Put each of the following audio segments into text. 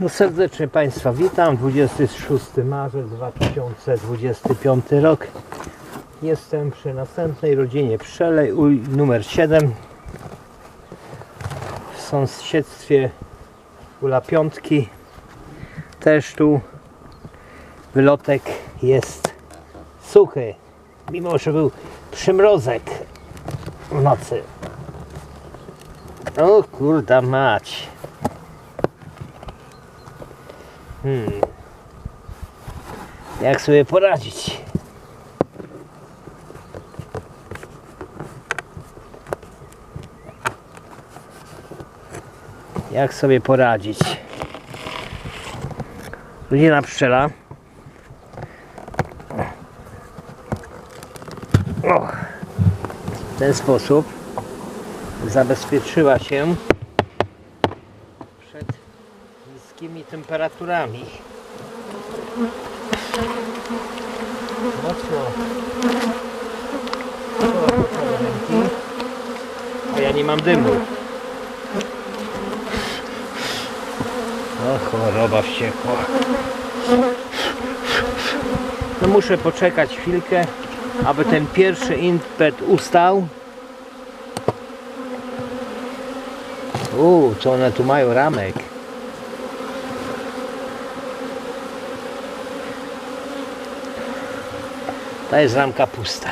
No serdecznie Państwa witam. 26 marzec 2025 rok. Jestem przy następnej rodzinie Przelej numer 7 w sąsiedztwie Ula Piątki. Też tu wylotek jest suchy, mimo że był przymrozek w nocy. O kurda mać. Hmm. Jak sobie poradzić? Jak sobie poradzić? Rodzina pszczela. W ten sposób zabezpieczyła się temperaturami. Mocno a ja nie mam dymu. O, choroba wściekła. No muszę poczekać chwilkę, aby ten pierwszy impet ustał. Uuu, co one tu mają ramek. To jest ramka pusta.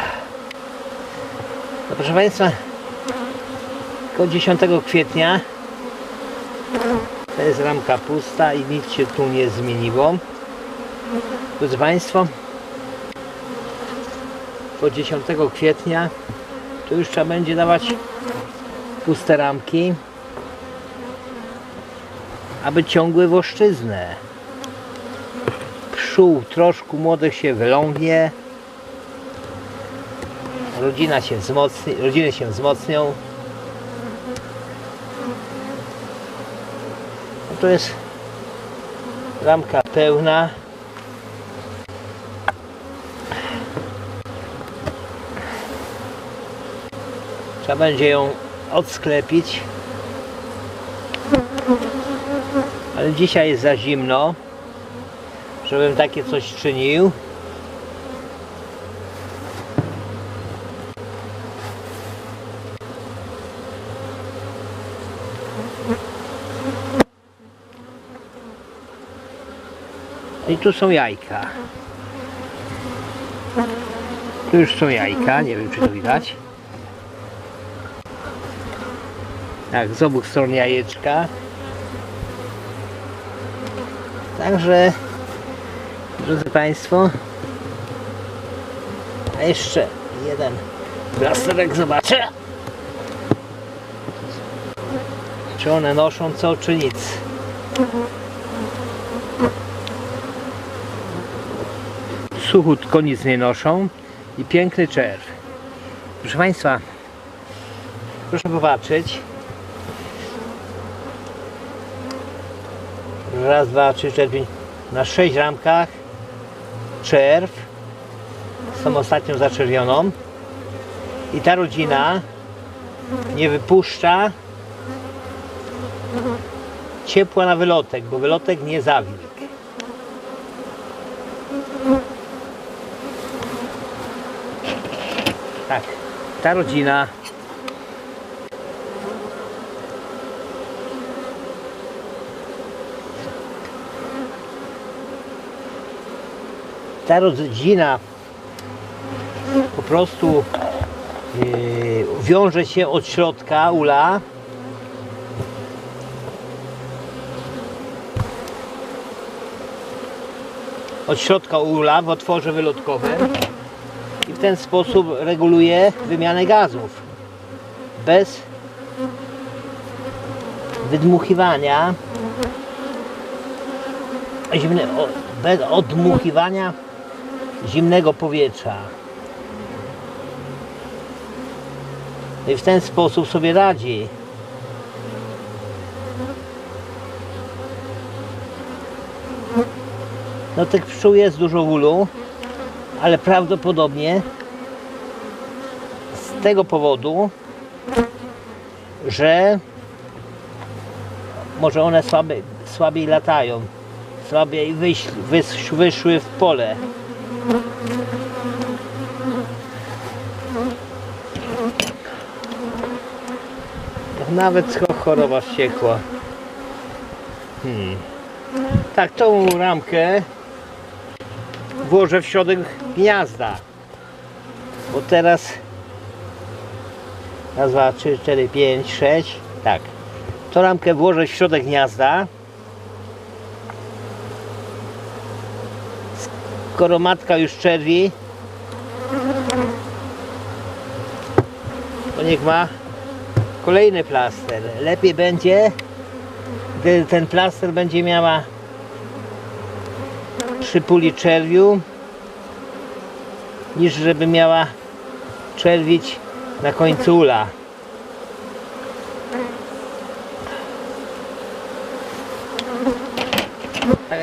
No proszę Państwa, tylko 10 kwietnia to jest ramka pusta i nic się tu nie zmieniło. Drodzy Państwo, do 10 kwietnia to już trzeba będzie dawać puste ramki, aby ciągły woszczyznę. Pszczół troszkę młodych się wylągnie, rodzina się wzmocni, rodziny się wzmocnią. No to jest ramka pełna. Trzeba będzie ją odsklepić. Ale dzisiaj jest za zimno, żebym takie coś czynił. I tu są jajka. Tu już są jajka, nie wiem czy to widać. Tak, z obu stron jajeczka. Także, drodzy Państwo, a jeszcze jeden plasterek zobaczę. Czy one noszą co, czy nic. Suchutko nic nie noszą i piękny czerw. Proszę Państwa, proszę popatrzeć. Raz, dwa, trzy, cztery, pięć. Na sześć ramkach czerw z tą ostatnią zaczerwioną. I ta rodzina nie wypuszcza ciepła na wylotek, bo wylotek nie zawilk. Tak, ta rodzina. Ta rodzina po prostu yy, wiąże się od środka ula. Od środka ula w otworze wylotkowym ten sposób reguluje wymianę gazów bez wydmuchiwania zimne, bez odmuchiwania zimnego powietrza. No I w ten sposób sobie radzi. No tych pszczół jest dużo ulu, ale prawdopodobnie z tego powodu, że może one słabe, słabiej latają. Słabiej wyszły w pole. Nawet cho- choroba wściekła. Hmm. Tak, tą ramkę włożę w środek gniazda. Bo teraz raz, dwa, trzy, cztery, pięć, sześć. Tak. Tą ramkę włożę w środek gniazda. Skoro matka już czerwi, to niech ma kolejny plaster. Lepiej będzie, gdy ten plaster będzie miała przy puli czerwiu, niż żeby miała czerwić na końcu ula.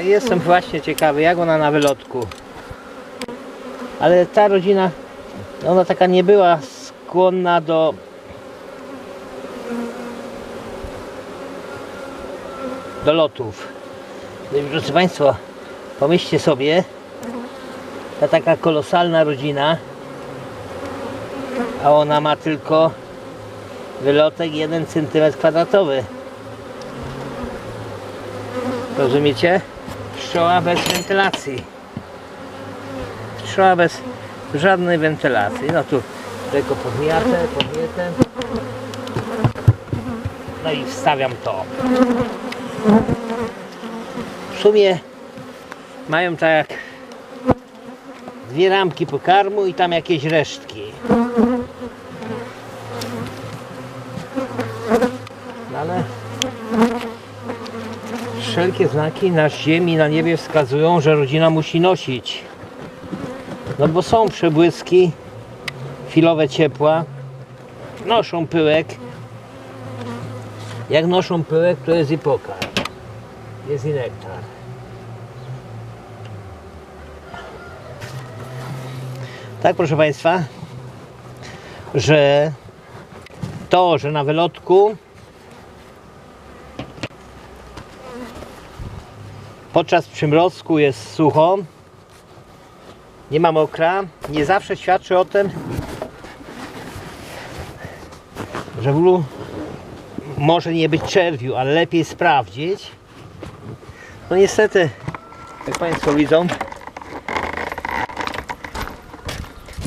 Jestem właśnie ciekawy, jak ona na wylotku. Ale ta rodzina, ona taka nie była skłonna do do lotów. No drodzy Państwo, pomyślcie sobie, ta taka kolosalna rodzina, a ona ma tylko wylotek 1 cm kwadratowy. Rozumiecie? Pszczoła bez wentylacji. Pszczoła bez żadnej wentylacji. No tu tylko podmiatę, podmietę. No i wstawiam to. W sumie mają tak jak dwie ramki pokarmu i tam jakieś resztki. No ale wszelkie znaki na ziemi, na niebie wskazują, że rodzina musi nosić. No bo są przebłyski, chwilowe ciepła, noszą pyłek. Jak noszą pyłek, to jest i pokar. Jest i nektar. Tak, proszę Państwa, że to, że na wylotku podczas przymrozku jest sucho, nie ma mokra, nie zawsze świadczy o tym, że w ulu może nie być czerwiu, ale lepiej sprawdzić. No niestety, jak Państwo widzą,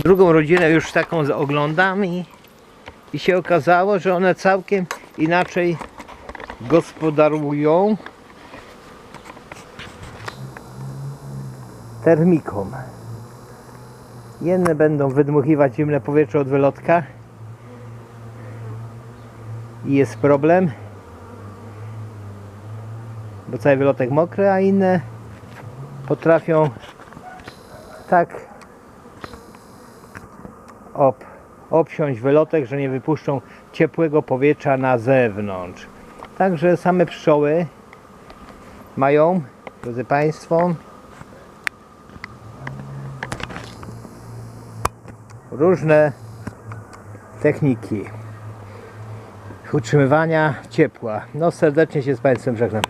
drugą rodzinę już taką z- oglądam i, i się okazało, że one całkiem inaczej gospodarują termiką. Jedne będą wydmuchiwać zimne powietrze od wylotka i jest problem, bo cały wylotek mokry, a inne potrafią tak ob, obsiąść wylotek, że nie wypuszczą ciepłego powietrza na zewnątrz. Także same pszczoły mają, drodzy Państwo, różne techniki utrzymywania ciepła. No serdecznie się z Państwem żegnam.